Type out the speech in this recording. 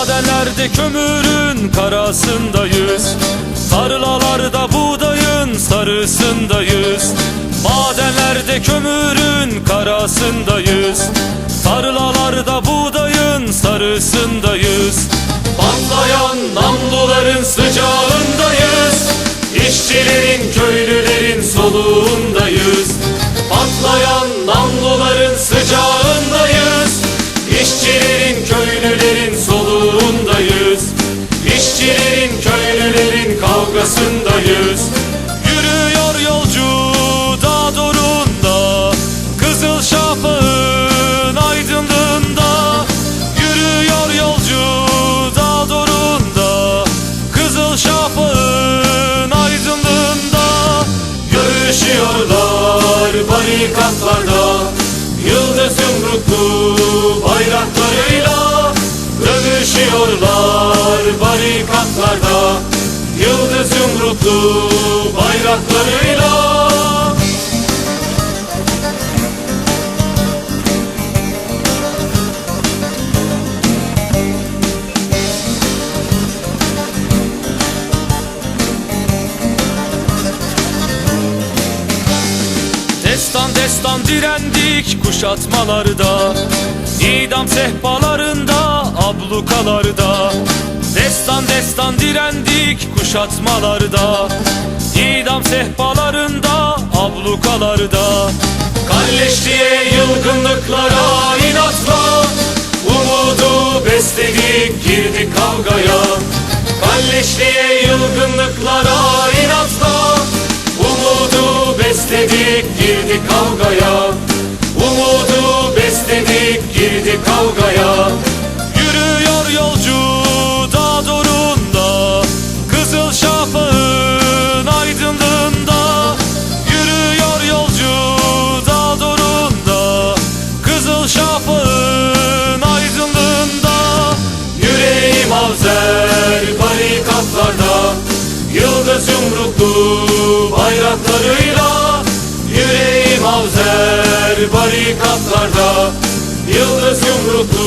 Madenlerde kömürün karasındayız. Tarlalarda buğdayın sarısındayız. Madenlerde kömürün karasındayız. Tarlalarda buğdayın sarısındayız. Patlayan namluların sıcağındayız. İşçilerin, köylülerin soluğundayız. Patlayan kavgasındayız Yürüyor yolcu dağ dorunda Kızıl şafağın aydınlığında. Yürüyor yolcu dağ dorunda Kızıl şafağın aydınlığında. Görüşüyorlar barikatlarda Yıldız yumruklu bayraklarıyla Yıldız yumruklu bayraklarıyla. Destan destan direndik kuşatmalarda İdam sehpalarında, ablukalarda Destan destan direndik kuşatmalarda. İdam sehpalarında, ablukalarda. Kalleşliğe yılgınlıklara inatla. Umudu besledik girdik kavgaya. Kalleşliğe yılgınlıklara inatla. Umudu besledik girdik kavgaya. Umudu besledik girdik kavgaya Yıldız yumruklu bayraklarıyla Yüreğim avzer barikatlarda. Yıldız yumruklu